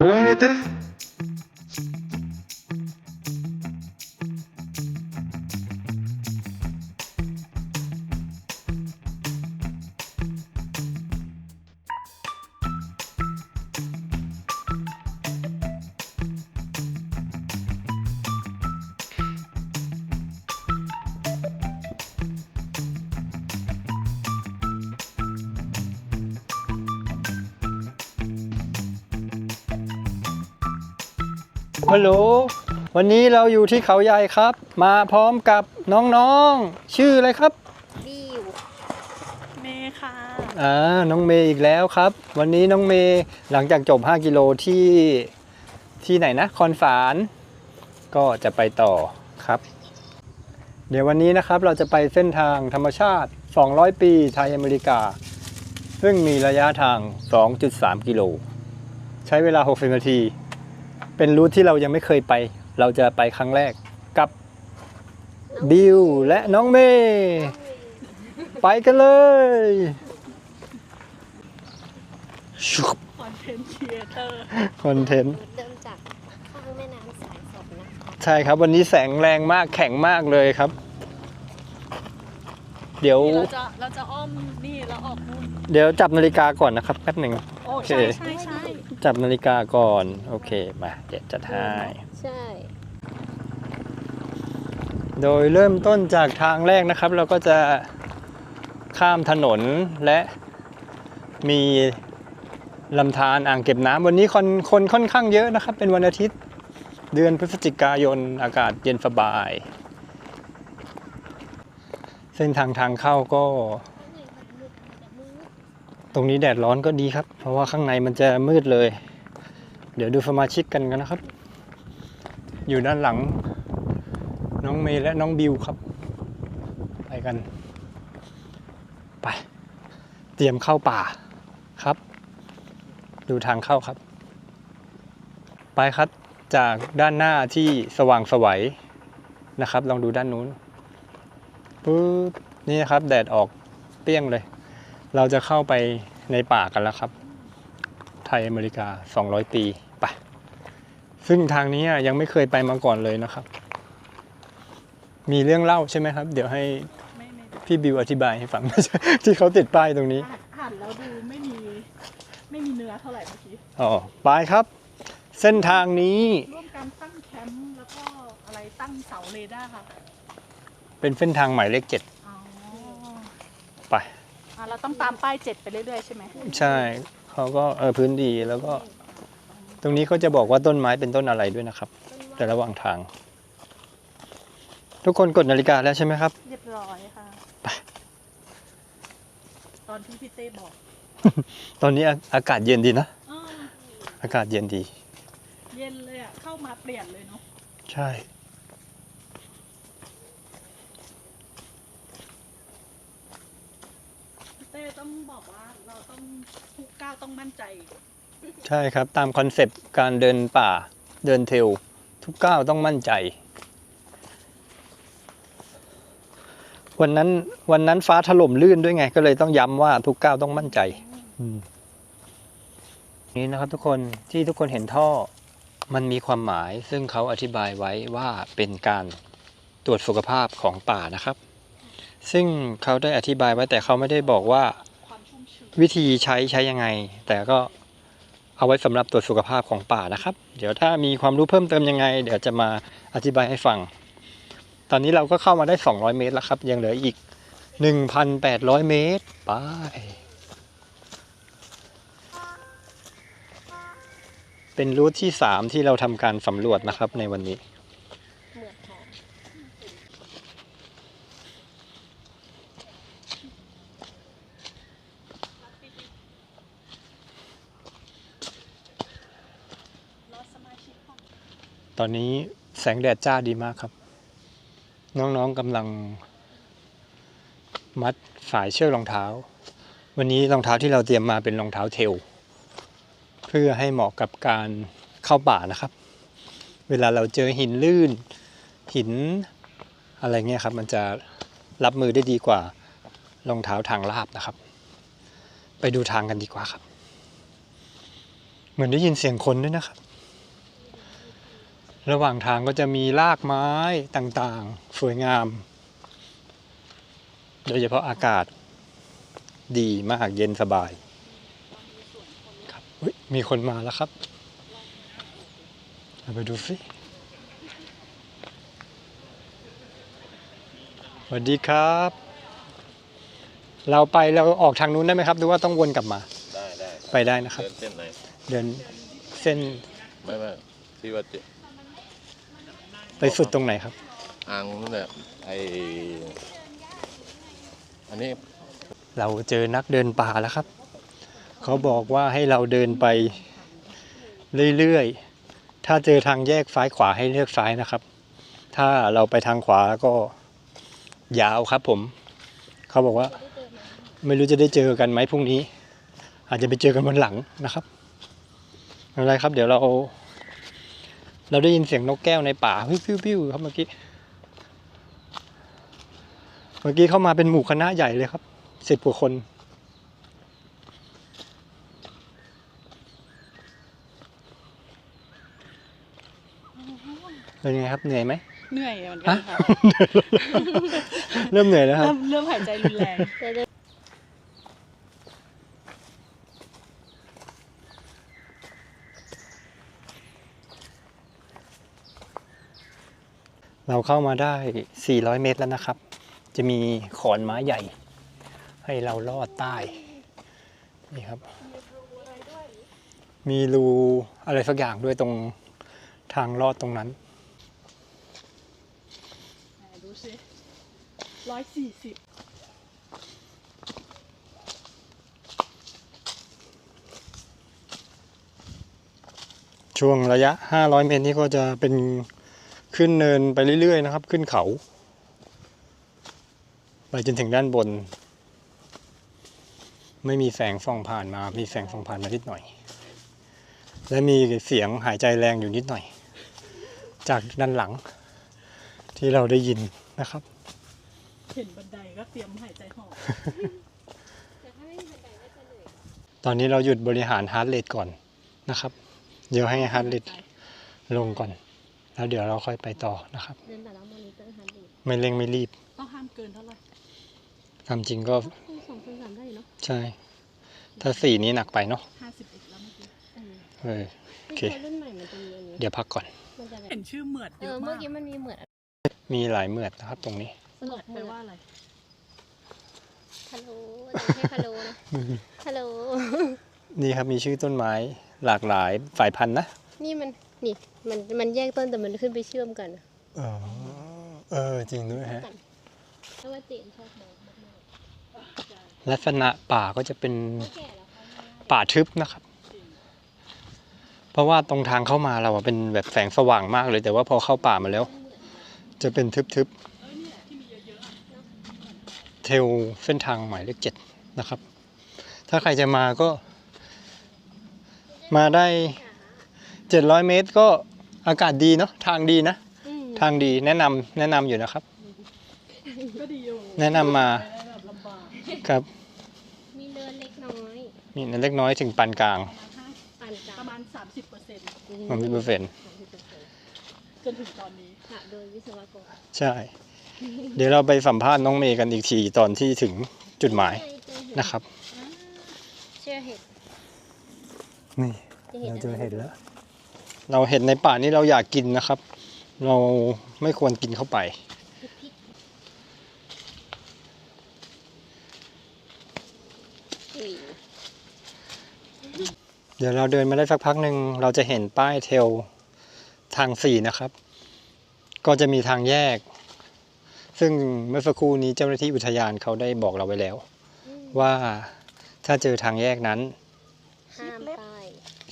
Bu nedir? ฮัลโหล วันนี้เราอยู่ที่เขาใหญ่ครับ มาพร้อมกับน้องๆ ชื่ออะไรครับ บิวเมย์ค่ะ อ่า น้องเมย์อีกแล้วครับ วันนี้น้องเมย์หลังจากจบ 5 กิโลที่ที่ไหนนะ คอนฝาน ก็จะไปต่อครับ เดี๋ยววันนี้นะครับเราจะไปเส้นทางธรรมชาติ 200 ปีไทยอเมริกา ซึ่งมีระยะทาง 2.3 กิโล ใช้เวลา 60 นาที เป็นรูทที่เรายังไม่เคยไป เราจะไปครั้งแรกกับบิวและน้องเมย์ไปกันเลยชุบคอนเทนต์ครีเอเตอร์คอนเทนต์เดิมจากข้างแม่น้ำสายสดนะคะใช่ครับวันนี้แสงแรงมากแข็งมากเลยครับ เดี๋ยว เราจะเราจะอ้อมนี่แล้วออกนู่น เดี๋ยวจับนาฬิกาก่อนนะครับแป๊บหนึ่งโอ้โอเค ใช่ใช่ใช่จับนาฬิกาก่อน โอเค มาเดี๋ยวจัดให้ใช่โดยเริ่มต้นจากทางแรกนะครับ เราก็จะข้ามถนนและมีลำธารอ่างเก็บน้ำวันนี้คนคนค่อนข้างเยอะนะครับ เป็นวันอาทิตย์ เดือนพฤศจิกายนอากาศเย็นสบาย เส้นทางทางเข้าก็ต รงนี้แดดร้อนก็ดีครับ เพราะว่าข้างในมันจะมืดเลย เดี๋ยวดูสมาชิกกันกันนะครับ อยู่ด้านหลัง น้องเมย์และน้องบิวครับ ไปกัน ไป เตรียมเข้าป่าครับ ดูทางเข้าครับ ไปครับจากด้านหน้าที่สว่างสวัยนะครับ ลองดูด้านนู้นปุ๊บนี่นะครับ แดดออกเปรี้ยงเลย เราจะเข้าไปในป่ากันแล้วครับ ไทยอเมริกา 200 ปีไปซึ่งทางนี้ยังไม่เคยไปมาก่อนเลยนะครับ มีเรื่องเล่าใช่ไหมครับ เดี๋ยวให้ไม่ไม่พี่บิวอธิบายให้ฟัง ที่เขาติดป้ายตรงนี้อ่านแล้วดูไม่มีไม่มีเนื้อเท่าไหร่เมื่อกี้อ๋อไปครับ เส้นทางนี้ร่วมกันตั้งแคมป์แล้วก็อะไรตั้งเสาเรดาร์ค่ะเป็นเส้นทางหมายเลขเจ็ดอ๋อไป อะเราต้องตามป้ายเจ็ดไปเรื่อยๆใช่ไหมใช่เขาก็เออพื้นดีแล้วก็ ตรงนี้เขาจะบอกว่าต้นไม้เป็นต้นอะไรด้วยนะครับ แต่ระหว่างทาง ทุกคนกดนาฬิกาแล้วใช่ไหมครับ เรียบร้อยค่ะไปตอนที่พี่เต้บอกตอนนี้อาอากาศเย็นดีนะ อ้ออากาศเย็นดี เย็นเลยอะ เข้ามาเปลี่ยนเลยเนาะ ใช่ พี่เต้องบอกว่าเราต้องทุกก้าวต้องมั่นใจ ใช่ครับ ตามคอนเซปต์การเดินป่าเดินเทรลทุกก้าวต้องมั่นใจ วันนั้นวันนั้นฟ้าถล่มลื่นด้วยไง ก็เลยต้องย้ำว่าทุกก้าวต้องมั่นใจนี่นะครับทุกคนที่ทุกคนเห็นท่อมันมีความหมาย ซึ่งเขาอธิบายไว้ว่าเป็นการตรวจสุขภาพของป่านะครับ ซึ่งเขาได้อธิบายไว้แต่เขาไม่ได้บอกว่า วิธีใช้ใช้ยังไง แต่ก็เอาไว้สำหรับตรวจสุขภาพของป่านะครับ เดี๋ยวถ้ามีความรู้เพิ่มเติมยังไง เดี๋ยวจะมาอธิบายให้ฟัง ตอนนี้เราก็เข้ามาได้ 200 เมตรแล้วครับ ยังเหลืออีก 1,800 เมตรไปเป็นรูทที่ 3 ที่เราทำการสำรวจนะครับในวันนี้ เหมือนหอม รถสมาชิกของ ตอนนี้แสงแดดจ้าดีมากครับ น้องๆกำลัง มัดสายเชือกรองเท้า วันนี้รองเท้าที่เราเตรียมมาเป็นรองเท้าเทล เพื่อให้เหมาะกับการเข้าป่านะครับ เวลาเราเจอหินลื่น หินอะไรเงี้ยครับ มันจะรับมือได้ดีกว่ารองเท้าทางลาบนะครับ ไปดูทางกันดีกว่าครับ เหมือนได้ยินเสียงคนด้วยนะครับ ระหว่างทางก็จะมีรากไม้ต่างๆ สวยงาม โดยเฉพาะอากาศดีมากเย็นสบายครับอุ๊ยมีคนมาแล้วครับเราไปดูสิสวัสดีครับ เราไปเราออกทางนู้นได้ไหมครับ หรือว่าต้องวนกลับมา ได้ได้ไปได้นะครับ เดินเส้นไหน เดินเส้นไม่ไม่ที่ว่าจะ ไปสุดตรงไหนครับ อ่างนั่นแหละไออันนี้เราเจอนักเดินป่าแล้วครับ เขาบอกว่าให้เราเดินไปเรื่อยๆ ถ้าเจอทางแยกซ้ายขวาให้เลือกซ้ายนะครับ ถ้าเราไปทางขวาก็ยาวครับผม เขาบอกว่า ไม่รู้จะได้เจอกันไหมพรุ่งนี้ อาจจะไปเจอกันวันหลังนะครับไม่เป็นไรครับ เดี๋ยวเรา เราได้ยินเสียงนกแก้วในป่าพิ้วพิ้วพิ้วครับเมื่อกี้ เมื่อกี้เข้ามาเป็นหมู่คณะใหญ่เลยครับสิบกว่าคน เป็นไงครับเหนื่อยไหมเหนื่อยเหมือนกันค่ะ เริ่มเหนื่อยแล้วครับ เริ่มเริ่มหายใจรุนแรง เดี๋ยวเดี๋ยวเราเข้ามาได้ 400 เมตรแล้วนะครับ จะมีขอนไม้ใหญ่ ให้เราลอดใต้ นี่ครับ มีรูอะไรสักอย่างด้วยตรงทางลอดตรงนั้นไหนดูสิร้อยสี่สิบช่วงระยะ 500 เมตรนี้ก็จะเป็น ขึ้นเนินไปเรื่อยๆนะครับ ขึ้นเขา ไปจนถึงด้านบน ไม่มีแสงส่องผ่านมา มีแสงส่องผ่านมานิดหน่อย และมีเสียงหายใจแรงอยู่นิดหน่อย จากด้านหลัง ที่เราได้ยินนะครับ เห็นบันไดก็เตรียมหายใจหอบแต่ถ้าไม่มีบันไดก็จะเหนื่อยตอนนี้เราหยุดบริหารฮาร์ดเรทก่อนนะครับ เดี๋ยวให้ฮาร์ดเรทลงก่อน แล้วเดี๋ยวเราค่อยไปต่อนะครับ เดินแต่ละมอนิเตอร์ฮันดีไม่เร่งไม่รีบต้องห้ามเกินเท่าไหร่ทำจริงก็สองคนสามได้เนาะใช่ ถ้าสี่นี้หนักไปเนาะห้าสิบเอ็ดแล้วเมื่อกี้เออเออโอเคที่รุ่นใหม่มันจะมีอันนี้เดี๋ยวพักก่อนมันจะแบบเห็นชื่อเหมือดเอเยออะเมื่อมากกี้มันมีเหมือนมีหลายเมือดนะครับ ตรงนี้สงบแปเหลมือนว่าอะไรฮัลโหลจะให้ฮัลโหลนะฮัลโหลนี่ครับมีชื่อต้นไม้หลากหลายสายพันธุ์นะนี่มันนี่ มันมันแยกต้นแต่มันขึ้นไปเชื่อมกันอะเออเออจริงด้วยฮะเพราะว่าเจนชอบมองมากลักษณะป่าก็จะเป็นๆไม่แก่แล้วเขาไม่ได้ป่าทึบนะครับ เพราะว่าตรงทางเข้ามาเราอะเป็นแบบแสงสว่างมากเลย แต่ว่าพอเข้าป่ามาแล้ว จะเป็นทึบๆเทลเส้นทางหมายเลขเจ็ดนะครับ ถ้าใครจะมาก็ มาได้เจ็ดร้อยเมตรก็ อากาศดีเนาะทางดีนะอืมทางดีแนะนำแนะนำอยู่นะครับ ก็ดีอยู่แนะนำมาไม่ได้แบบลำบากครับมีเนินเล็กน้อยมีเล็กน้อยถึงปานกลางประมาณห้าปานกลางประมาณสามสิบเปอร์เซ็นต์มันเป็นเปอร์เซ็นต์สามสิบเปอร์เซ็นต์จนถึงตอนนี้ ค่ะโดยวิศวกรใช่ เดี๋ยวเราไปสัมภาษณ์น้องเมย์กันอีกทีตอนที่ถึงจุดหมายเจอเห็ดนะครับ เชื่อเห็ดนี่ จะเห็ดเราอะเจอไรเห็ดแล้ว เราเห็ดในป่านี้เราอยากกินนะครับ เราไม่ควรกินเข้าไปอุ้ยเดี๋ยวเราเดินมาได้สักพักหนึ่งเราจะเห็นป้ายเทลทางสี่นะครับ ก็จะมีทางแยก ซึ่งเมื่อสักครู่นี้เจ้าหน้าที่อุทยานเขาได้บอกเราไว้แล้วอืมว่าถ้าเจอทางแยกนั้นห้ามไป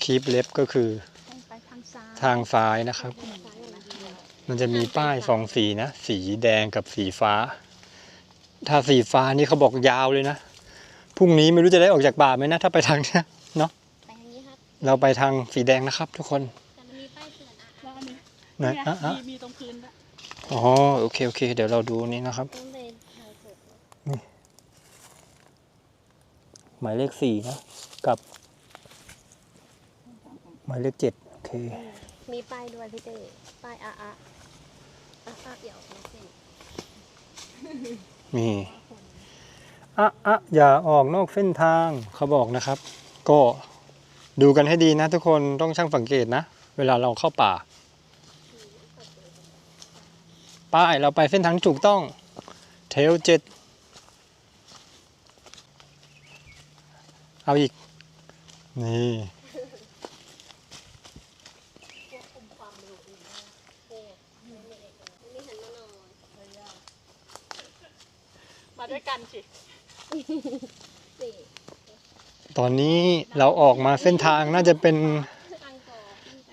คีปเล็บก็คือต้องไป ทางซ้ายทางซ้ายนะครับ มันจะมีป้ายสองสีนะ สีแดงกับสีฟ้า ถ้าสีฟ้านี่เขาบอกยาวเลยนะพรุ่งนี้ไม่รู้จะได้ออกจากป่าไหมนะ ถ้าไปทางเนี้ยเนาะไปทางนี้ครับเราไปทางสีแดงนะครับ ทุกคนแต่มันมีป้ายเตือนอะแล้วอันนี้ไหนเนี่ยอะอะมีมีตรงพื้นด้วยอ๋อโอเคโอเค เดี๋ยวเราดูนี่นะครับต้องไปทางถูกหมายเลขสี่นะกับ หมายเลขเจ็ดโอเค มีป้ายด้วยพี่เต้ป้ายอาอะอาอะเดี๋ยวมาสิมีอะอะอย่าออกนอกเส้นทางเขาบอกนะครับ ก็ดูกันให้ดีนะทุกคนต้องช่างสังเกตนะ เวลาเราเข้าป่า ป้ายเราไปเส้นทางถูกต้อง เทลเจ็ดเอาอีก นี่หันมาหน่อย มา ด้วยกันสิตอนนี้เราออกมาเส้นทางน่าจะเป็น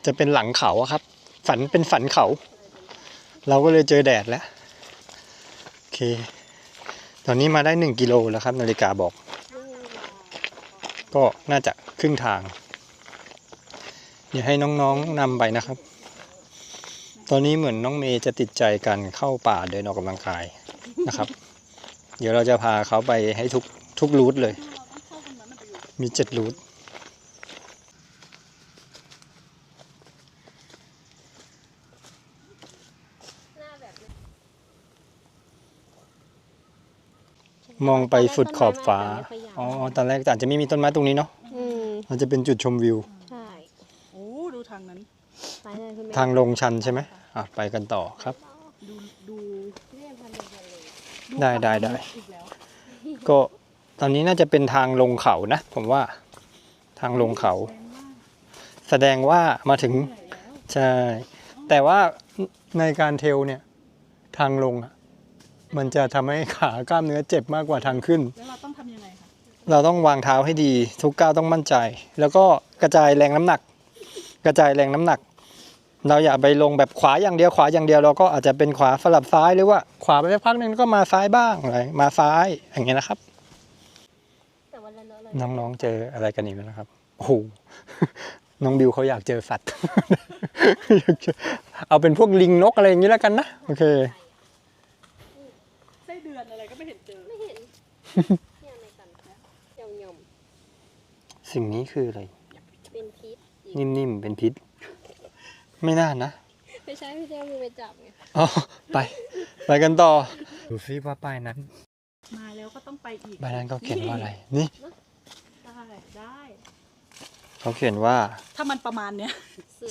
จะเป็นหลังเขาอะครับ ฝันเป็นฝันเขา เราก็เลยเจอแดดแล้วโอเค ตอนนี้มาได้หนึ่งกิโลแล้วครับ นาฬิกาบอก ก็น่าจะครึ่งทาง เดี๋ยวให้น้องๆนำไปนะครับ ตอนนี้เหมือนน้องเมย์จะติดใจการเข้าป่าเดินออกกำลังกายนะครับ เดี๋ยวเราจะพาเขาไปให้ทุกทุกรูทเลยเราต้องเข้าตรงนั้นน่ะไปอยู่มีเจ็ดรูทหน้าแบบนี้มองไปสุดขอบฟ้า อ๋อ ตอนแรกอาจจะไม่มีต้นไม้ตรงนี้เนาะอืมมันจะเป็นจุดชมวิว ใช่ โอ้ ดูทางนั้นไปเลยคุณแม่ทางลงชันใช่ไหมอะ ไปกันต่อครับ ดูดู เรียกพันธุ์เลย ดู ได้ได้ได้อีกแล้วก็ตอนนี้น่าจะเป็นทางลงเขานะ ผมว่าทางลงเขาแรงมากแสดงว่ามาถึงเหนื่อยแล้วใช่แต่ว่าในการเทรลเนี่ยทางลงอะมันจะทำให้ขากล้ามเนื้อเจ็บมากกว่าทางขึ้น แล้วเราต้องทำยังไงคะ เราต้องวางเท้าให้ดี ทุกก้าวต้องมั่นใจ แล้วก็กระจายแรงน้ำหนัก กระจายแรงน้ำหนัก เราอย่าไปลงแบบขวาอย่างเดียวขวาอย่างเดียวเราก็อาจจะเป็นขวาสลับซ้ายหรือว่าขวาไปสักพักหนึ่งก็มาซ้ายบ้างอะไรมาซ้ายอย่างเงี้ยนะครับแต่วันละเนอะเลยน้องๆเจออะไรกันอีกไหมนะครับโอ้โหน้องบิวเขาอยากเจอสัตว์อยากเจอเอาเป็นพวกลิงนกอะไรอย่างนี้แล้วกันนะโอเคไส้เดือนอะไรก็ไม่เห็นเจอไม่เห็นเนี่ยในกันยำยสิ่งนี้คืออะไรำเป็นพิษอีกนิ่มๆเป็นพิษ ไม่น่านะ ไม่ใช่พี่เจ้ามือไปจับไงอ๋อ ไป ไปกันต่อ ดูซิว่าป้ายนั้นมาแล้วก็ต้องไปอีกป้ายนั้นเขาเขียนว่าอะไร นี่ ได้ได้เขาเขียนว่า ถ้ามันประมาณเนี้ย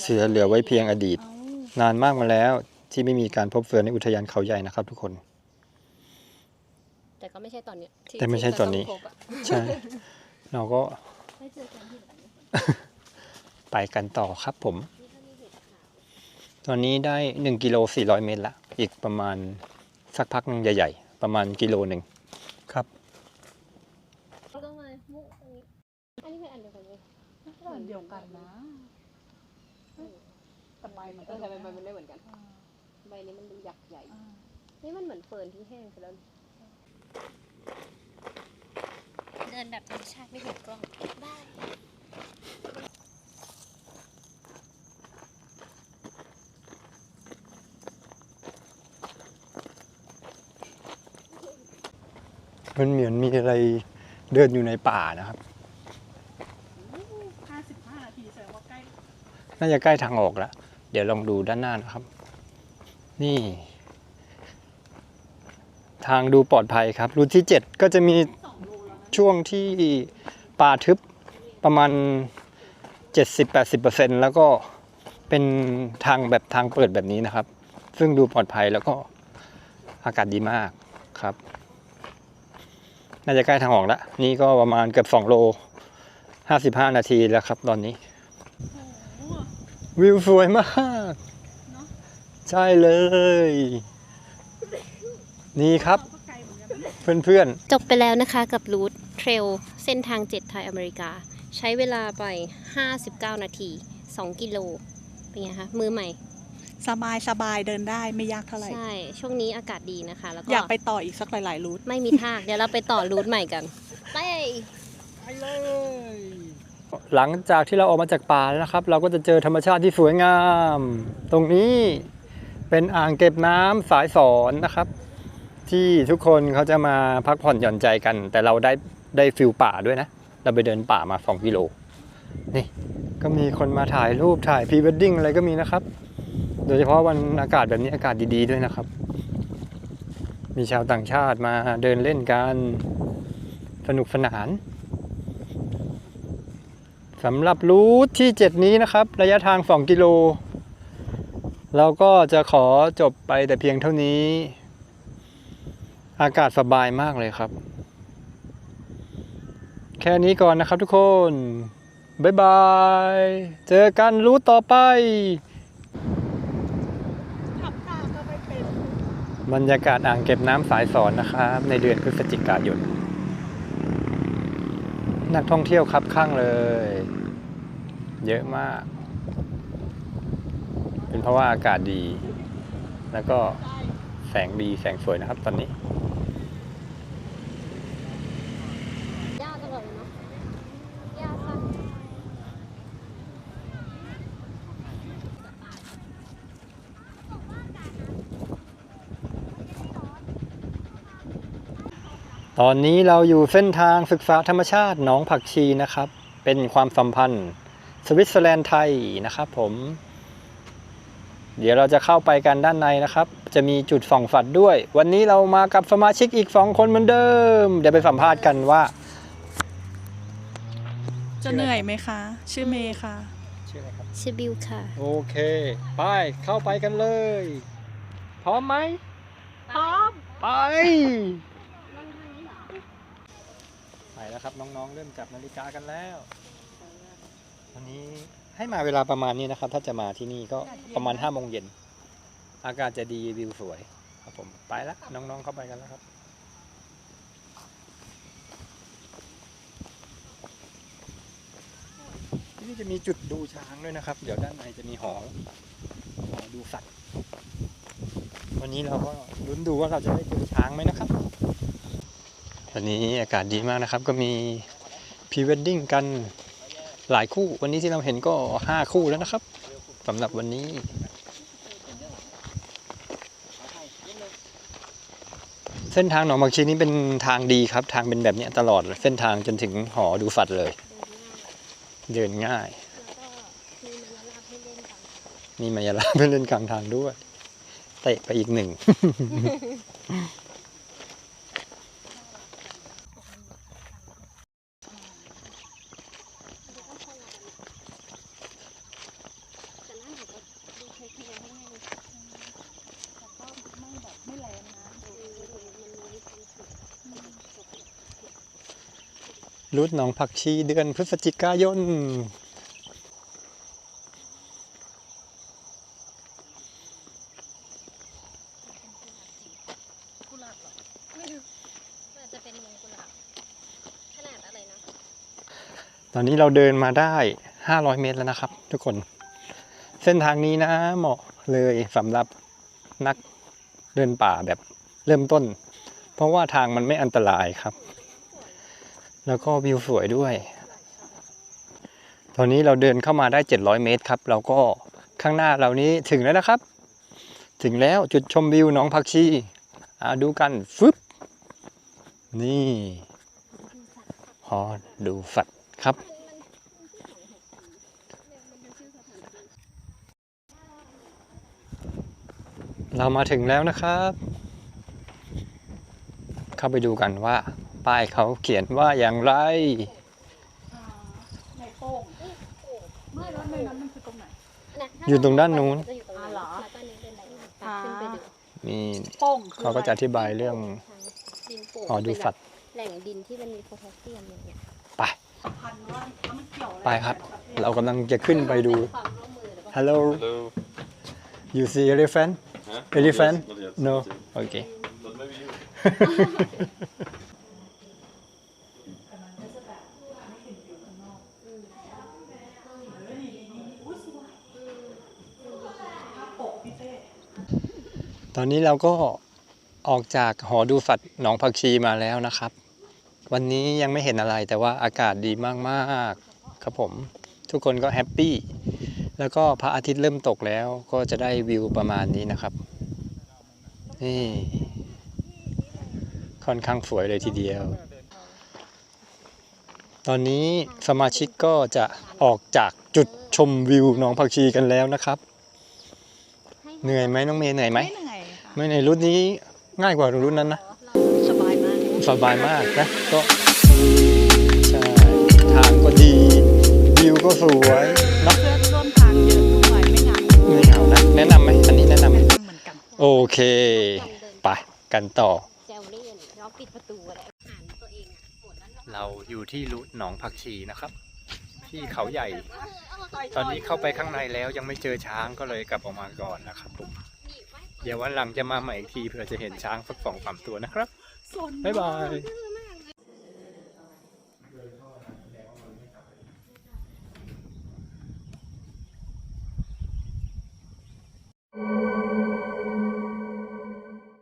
เสือเหลือไว้เพียงอดีตเอานานมากมาแล้วที่ไม่มีการพบเสือในอุทยานเขาใหญ่นะครับ ทุกคน แต่ก็ไม่ใช่ตอนเนี้ยที่แต่ไม่ใช่ตอนนี้ที่จะงพบอะใช่ เราก็ไม่เจอกันที่ไหนไปกันต่อครับผม นี่ถ้ามีเห็ดขาว ตอนนี้ได้1กิโล400 เมตรละ อีกประมาณสักพักนึงใหญ่ ๆ ประมาณกิโลหนึ่งครับ แล้วก็มามุกตรงนี้อันนี้เป็นอันเดียวกันเลย เหมือนเดียวกันนะแต่ใบมัน เอ ก็ อทำไมใบมันไม่เหมือนกัน อ่า ใบนี้มันดูหยักใหญ่ อ่า นี่มันเหมือนเฟิร์นที่แห้งไปแล้ว เดินแบบธรรมชาติไม่เห็นกล้อง ได้ มันเหมือนมีอะไรเดินอยู่ในป่านะครับห้าสิบห้านาทีแสดงว่าใกล้น่าจะใกล้ทางออกแล้ว เดี๋ยวลองดูด้านหน้านะครับ นี่ ทางดูปลอดภัยครับ รูทที่ 7 ก็จะมีสองโลแล้วนะช่วงที่ป่าทึบประมาณ 70-80%แล้วก็เป็นทางแบบทางเปิดแบบนี้นะครับ ซึ่งดูปลอดภัยแล้วก็อากาศดีมากครับ น่าจะใกล้ทางออกแล้ว นี่ก็ประมาณเกือบ2โล55นาทีแล้วครับ ตอนนี้โอ้โหวิวสวยมากเนอะใช่เลย นี่ครับเราก็ไกลเหมือนกันนะเนี่ยเพื่อนจบไปแล้วนะคะกับรูทเทรลเส้นทาง7ไทยอเมริกา ใช้เวลาไป 59 นาที 2 กิโล เป็นไงคะ มือใหม่ สบายสบายเดินได้ไม่ยากเท่าไหร่ ใช่ ช่วงนี้อากาศดีนะคะ แล้วก็อยากไปต่ออีกสักหลายๆรูทไม่มีทางเดี๋ยวเราไปต่อรูทใหม่กัน ไป ไปเลยๆหลังจากที่เราออกมาจากป่าแล้วนะครับ เราก็จะเจอธรรมชาติที่สวยงาม ตรงนี้เป็นอ่างเก็บน้ำสายสอนนะครับ ที่ทุกคนเขาจะมาพักผ่อนหย่อนใจกัน แต่เราได้ได้ฟิลป่าด้วยนะ เราไปเดินป่ามา 2 กิโลนี่ก็มีคนมาถ่ายรูปถ่ายพรีเวดดิ้งอะไรก็มีนะครับ โดยเฉพาะวันอากาศแบบนี้อากาศดีๆด้วยนะครับ มีชาวต่างชาติมาเดินเล่นกันสนุกสนานสำหรับรูทที่ 7 นี้นะครับ ระยะทาง 2 กิโล เราก็จะขอจบไปแต่เพียงเท่านี้ อากาศสบายมากเลยครับ แค่นี้ก่อนนะครับทุกคน บ๊ายบาย เจอกันรูทต่อไป ขับตามก็ไม่เป็น บรรยากาศอ่างเก็บน้ำสายสอนนะครับ ในเดือนพฤศจิกายน นักท่องเที่ยวครับข้างเลย เยอะมาก เป็นเพราะว่าอากาศดี แล้วก็แสงดีแสงสวยนะครับตอนนี้ ยากจังเลยเนาะยากสั้น ตอนนี้เราอยู่เส้นทางศึกษาธรรมชาติหนองผักชีนะครับ เป็นความสัมพันธ์ สวิตเซอร์แลนด์ไทยนะครับผม เดี๋ยวเราจะเข้าไปกันด้านในนะครับ จะมีจุดส่องสัตว์ด้วย วันนี้เรามากับสมาชิกอีกสองคนเหมือนเดิม เดี๋ยวไปสัมภาษณ์กันว่า จะเหนื่อยไหมคะ ชื่อเมย์ค่ะ ชื่ออะไรครับ ชื่อบิวค่ะ โอเค ไปเข้าไปกันเลย พร้อมไหมพร้อมไป ไปแล้วครับน้องๆ เริ่มจับนาฬิกากันแล้ววันนี้ให้มาเวลาประมาณนี้นะครับ ถ้าจะมาที่นี่ก็ประมาณห้าโมงเย็นอากาศจะดีวิวสวยครับผมไปแล้วน้องๆเข้าไปกันแล้วครับที่นี่จะมีจุดดูช้างด้วยนะครับ เดี๋ยวด้านในจะมีหอหอดูสัตว์วันนี้เราก็ลุ้นดูว่าเราจะได้เจอช้างไหมนะครับ วันนี้อากาศดีมากนะครับ ก็มีพรีเวดดิ้งกันหลายคู่ วันนี้ที่เราเห็นก็ 5 คู่แล้วนะครับสำหรับวันนี้ เส้นทางหนองบักชีนี้เป็นทางดีครับ ทางเป็นแบบนี้ตลอดเส้นทางจนถึงหอดูสัตว์เลย เดินง่าย มีมายาลาเพื่อเล่นกลางทางด้วย เตะไปอีกหนึ่ง ไม่แรงนะ รุดหนองผักชีเดือนพฤศจิกายน กุหลาบเหรออาจะเป็นมงกุฎาบขนาดอะไรนะ ตอนนี้เราเดินมาได้ 500 เมตรแล้วนะครับ ทุกคน เส้นทางนี้นะเหมาะเลยสำหรับนักเดินป่าแบบเริ่มต้น เพราะว่าทางมันไม่อันตรายครับ แล้วก็วิวสวยด้วย ตอนนี้เราเดินเข้ามาได้ 700 เมตรครับ เราก็ข้างหน้าเรานี้ถึงแล้วนะครับ ถึงแล้วจุดชมวิวหนองผักชีอาดูกันฟึบนี่หอดูสัตว์ครับ เรามาถึงแล้วนะครับ เข้าไปดูกันว่า ป้ายเขาเขียนว่าอย่างไรอ่าในโป่งไม่แล้วในนั้นมันคือตรงไหน อยู่ตรงด้านนู้นจะอยู่ตรงนั้นอ่าเหรอแล้วก็นี้เป็นไรตัดขึ้นไปดูนี่โป่งคือเขาก็จะอธิบายเรื่องดินโป่งหอดูสัตว์แหล่งดินที่มันมีโพแทสเซียมอย่างเงี้ยไปสัมพันธ์ว่าแล้วมันเกี่ยวอะไรไปครับ เรากำลังจะขึ้นไปดูความร่วมมือหรือเปล่า Hello Hello. you see elephant Huh? elephant Not yet, no not yet. okay But maybe you. ปกพี่เต้ ตอนนี้เราก็ออกจากหอดูสัตว์หนองผักชีมาแล้วนะครับ วันนี้ยังไม่เห็นอะไรแต่ว่าอากาศดีมากๆครับผม ทุกคนก็แฮปปี้ แล้วก็พระอาทิตย์เริ่มตกแล้วก็จะได้วิวประมาณนี้นะครับ นี่ค่อนข้างสวยเลยทีเดียว ตอนนี้สมาชิกก็จะออกจากจุดชมวิวหนองผักชีกันแล้วนะครับ เหนื่อยไหมน้องเมย์เหนื่อยไหม ไม่เหนื่อยค่ะไม่ในรุ่นนี้ง่ายกว่ารุ่นนั้นนะ สบายมาก สบายมากนะก็ใช่ทางก็ดี วิวก็สวยเนอะเพื่อนร่วมทางเยอะด้วยไม่เหงาไม่เหงานะ แนะนำไหมอันนี้แนะนำไหมแนะนำเหมือนกันโอเค ไปกันต่อแซวเล่นเราปิดประตูอะไรอ่านตัวเองอะปวดแล้วเราอยู่ที่ลุหนองผักชีนะครับ ที่เขาใหญ่ ตอนนี้เข้าไปข้างในแล้วยังไม่เจอช้างก็เลยกลับออกมาก่อนนะครับผม เดี๋ยววันหลังจะมาใหม่อีกทีเพื่อจะเห็นช้างสักสองสามตัวนะครับ บ๊ายบาย